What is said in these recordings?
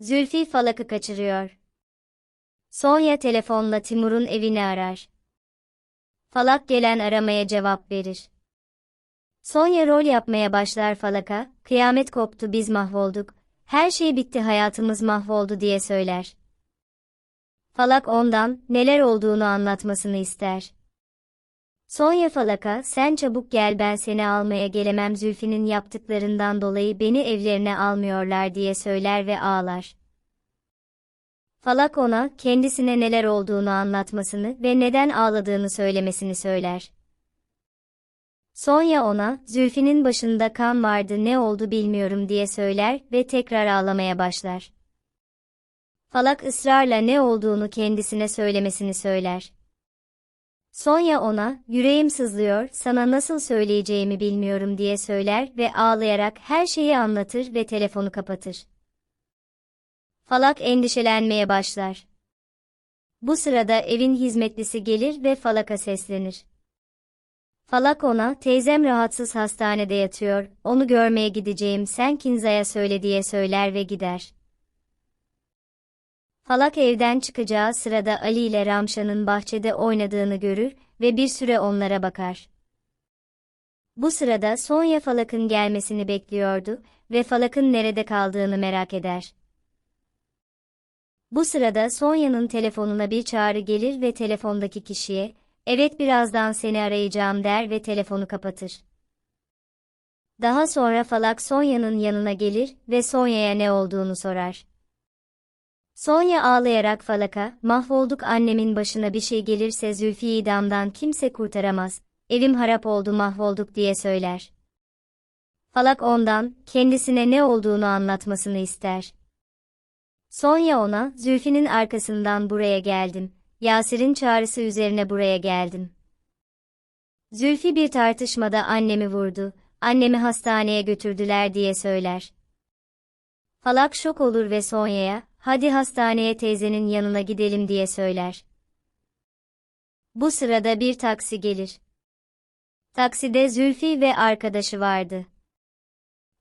Zülfü Falak'ı kaçırıyor. Sonya telefonla Timur'un evini arar. Falak gelen aramaya cevap verir. Sonya rol yapmaya başlar Falak'a, kıyamet koptu biz mahvolduk, her şey bitti hayatımız mahvoldu diye söyler. Falak ondan, neler olduğunu anlatmasını ister. Sonya Falak'a, sen çabuk gel ben seni almaya gelemem Zülfi'nin yaptıklarından dolayı beni evlerine almıyorlar diye söyler ve ağlar. Falak ona, kendisine neler olduğunu anlatmasını ve neden ağladığını söylemesini söyler. Sonya ona, Zülfi'nin başında kan vardı ne oldu bilmiyorum diye söyler ve tekrar ağlamaya başlar. Falak ısrarla ne olduğunu kendisine söylemesini söyler. Sonya ona, yüreğim sızlıyor, sana nasıl söyleyeceğimi bilmiyorum diye söyler ve ağlayarak her şeyi anlatır ve telefonu kapatır. Falak endişelenmeye başlar. Bu sırada evin hizmetlisi gelir ve Falak'a seslenir. Falak ona, teyzem rahatsız hastanede yatıyor, onu görmeye gideceğim sen Kinza'ya söyle diye söyler ve gider. Falak evden çıkacağı sırada Ali ile Ramşan'ın bahçede oynadığını görür ve bir süre onlara bakar. Bu sırada Sonya Falak'ın gelmesini bekliyordu ve Falak'ın nerede kaldığını merak eder. Bu sırada Sonya'nın telefonuna bir çağrı gelir ve telefondaki kişiye, evet birazdan seni arayacağım der ve telefonu kapatır. Daha sonra Falak Sonya'nın yanına gelir ve Sonya'ya ne olduğunu sorar. Sonya ağlayarak Falak'a, mahvolduk annemin başına bir şey gelirse Zülfi'yi damdan kimse kurtaramaz, evim harap oldu mahvolduk diye söyler. Falak ondan, kendisine ne olduğunu anlatmasını ister. Sonya ona, Zülfi'nin arkasından buraya geldim, Yasir'in çağrısı üzerine buraya geldim. Zülfi bir tartışmada annemi vurdu, annemi hastaneye götürdüler diye söyler. Falak şok olur ve Sonya'ya, hadi hastaneye teyzenin yanına gidelim diye söyler. Bu sırada bir taksi gelir. Takside Zülfi ve arkadaşı vardı.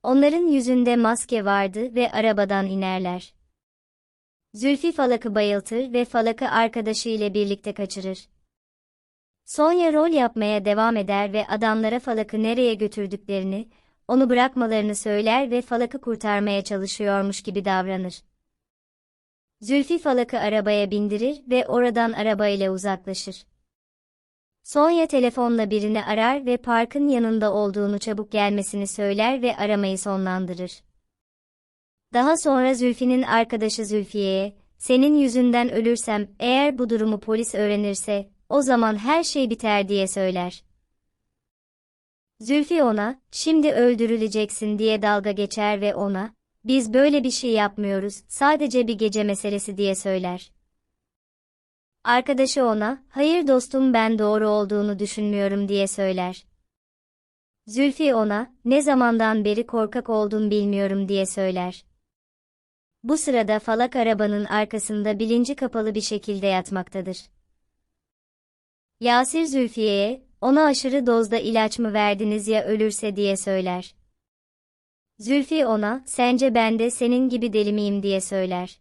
Onların yüzünde maske vardı ve arabadan inerler. Zülfi Falak'ı bayıltır ve Falak'ı arkadaşı ile birlikte kaçırır. Sonya rol yapmaya devam eder ve adamlara Falak'ı nereye götürdüklerini, onu bırakmalarını söyler ve Falak'ı kurtarmaya çalışıyormuş gibi davranır. Zülfi Falak'ı arabaya bindirir ve oradan arabayla uzaklaşır. Sonya telefonla birini arar ve parkın yanında olduğunu çabuk gelmesini söyler ve aramayı sonlandırır. Daha sonra Zülfi'nin arkadaşı Zülfiye'ye, senin yüzünden ölürsem eğer bu durumu polis öğrenirse, o zaman her şey biter diye söyler. Zülfi ona, şimdi öldürüleceksin diye dalga geçer ve ona, biz böyle bir şey yapmıyoruz, sadece bir gece meselesi diye söyler. Arkadaşı ona, hayır dostum ben doğru olduğunu düşünmüyorum diye söyler. Zülfi ona, ne zamandan beri korkak oldun bilmiyorum diye söyler. Bu sırada Falak arabanın arkasında bilinci kapalı bir şekilde yatmaktadır. Yasir Zülfiye'ye, ona aşırı dozda ilaç mı verdiniz ya ölürse diye söyler. Zülfi ona, sence ben de senin gibi deli miyim diye söyler.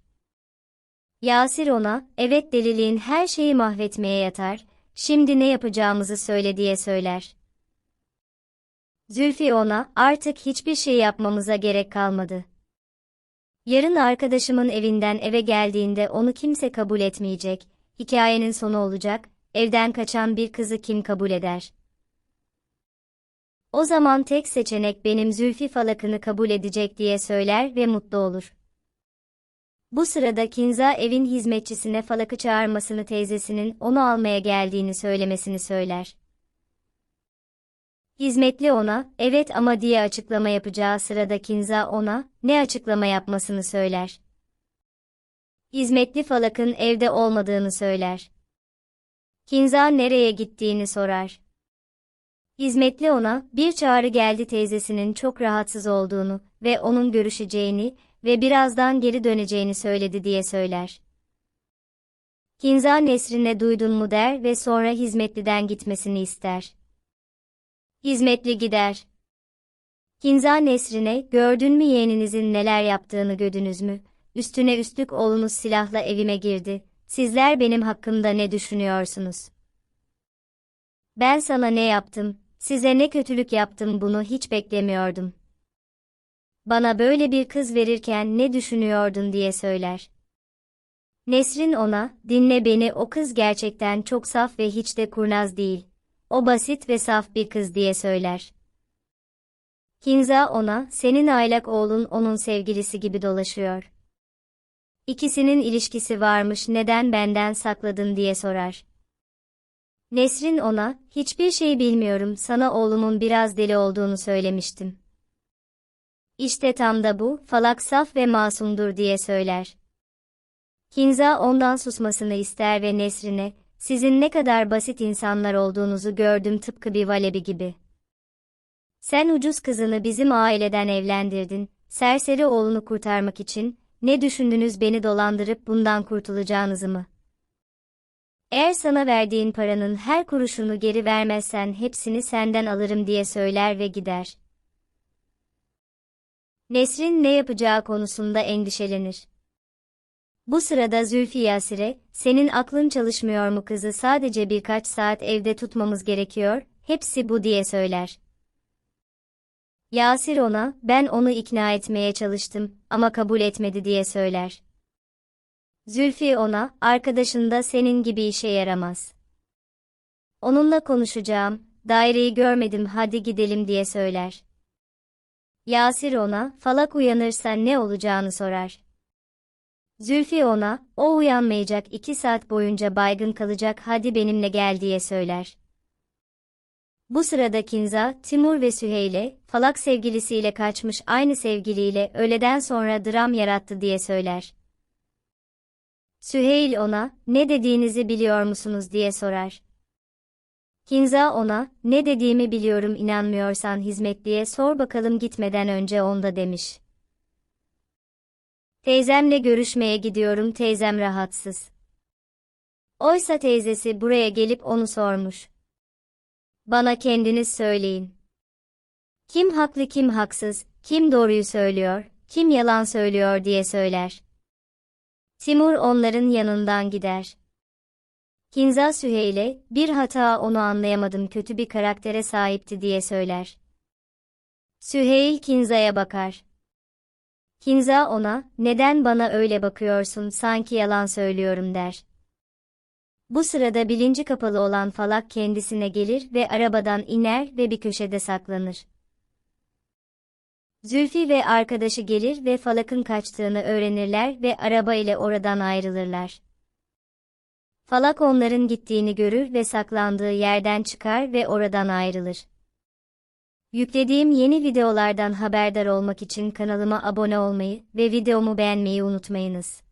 Yasir ona, evet deliliğin her şeyi mahvetmeye yatar, şimdi ne yapacağımızı söyle diye söyler. Zülfi ona, artık hiçbir şey yapmamıza gerek kalmadı. Yarın arkadaşımın evinden eve geldiğinde onu kimse kabul etmeyecek, hikayenin sonu olacak, evden kaçan bir kızı kim kabul eder? O zaman tek seçenek benim Zülfi Falak'ını kabul edecek diye söyler ve mutlu olur. Bu sırada Kinza evin hizmetçisine Falak'ı çağırmasını teyzesinin onu almaya geldiğini söylemesini söyler. Hizmetli ona, evet ama diye açıklama yapacağı sırada Kinza ona, ne açıklama yapmasını söyler. Hizmetli Falak'ın evde olmadığını söyler. Kinza nereye gittiğini sorar. Hizmetli ona, bir çağrı geldi teyzesinin çok rahatsız olduğunu ve onun görüşeceğini ve birazdan geri döneceğini söyledi diye söyler. Kinza Nesrin'e duydun mu der ve sonra hizmetliden gitmesini ister. Hizmetli gider. Kinza Nesrin'e, gördün mü yeğeninizin neler yaptığını gördünüz mü? üstüne üstlük oğlunuz silahla evime girdi. Sizler benim hakkımda ne düşünüyorsunuz? Ben sana ne yaptım, size ne kötülük yaptım bunu hiç beklemiyordum. Bana böyle bir kız verirken ne düşünüyordun diye söyler. Nesrin ona, dinle beni o kız gerçekten çok saf ve hiç de kurnaz değil. O basit ve saf bir kız diye söyler. Kinza ona, senin aylak oğlun onun sevgilisi gibi dolaşıyor. İkisinin ilişkisi varmış neden benden sakladın diye sorar. Nesrin ona, hiçbir şey bilmiyorum sana oğlumun biraz deli olduğunu söylemiştim. İşte tam da bu, falak saf ve masumdur diye söyler. Kinza ondan susmasını ister ve Nesrin'e, sizin ne kadar basit insanlar olduğunuzu gördüm tıpkı bir valebi gibi. Sen ucuz kızını bizim aileden evlendirdin, serseri oğlunu kurtarmak için, ne düşündünüz beni dolandırıp bundan kurtulacağınızı mı? Eğer sana verdiğin paranın her kuruşunu geri vermezsen hepsini senden alırım diye söyler ve gider. Nesrin ne yapacağı konusunda endişelenir. Bu sırada Zülfü Yasir'e, senin aklın çalışmıyor mu kızı sadece birkaç saat evde tutmamız gerekiyor, hepsi bu diye söyler. Yasir ona, ben onu ikna etmeye çalıştım ama kabul etmedi diye söyler. Zülfü ona, arkadaşın da senin gibi işe yaramaz. Onunla konuşacağım, daireyi görmedim hadi gidelim diye söyler. Yasir ona, falak uyanırsa ne olacağını sorar. Zülfü ona, o uyanmayacak iki saat boyunca baygın kalacak hadi benimle gel diye söyler. Bu sırada Kinza, Timur ve Süheyl'e, falak sevgilisiyle kaçmış aynı sevgiliyle öğleden sonra dram yarattı diye söyler. Süheyl ona, ne dediğinizi biliyor musunuz diye sorar. Kinza ona, ne dediğimi biliyorum inanmıyorsan hizmetliye sor bakalım gitmeden önce onda demiş. Teyzemle görüşmeye gidiyorum teyzem rahatsız. Oysa teyzesi buraya gelip onu sormuş. Bana kendiniz söyleyin. Kim haklı kim haksız, kim doğruyu söylüyor, kim yalan söylüyor diye söyler. Timur onların yanından gider. Kinza Süheyl'e, bir hata onu anlayamadım kötü bir karaktere sahipti diye söyler. Süheyl Kinza'ya bakar. Kinza ona, neden bana öyle bakıyorsun sanki yalan söylüyorum der. Bu sırada bilinci kapalı olan Falak kendisine gelir ve arabadan iner ve bir köşede saklanır. Zülfü ve arkadaşı gelir ve Falak'ın kaçtığını öğrenirler ve araba ile oradan ayrılırlar. Falak onların gittiğini görür ve saklandığı yerden çıkar ve oradan ayrılır. Yüklediğim yeni videolardan haberdar olmak için kanalıma abone olmayı ve videomu beğenmeyi unutmayınız.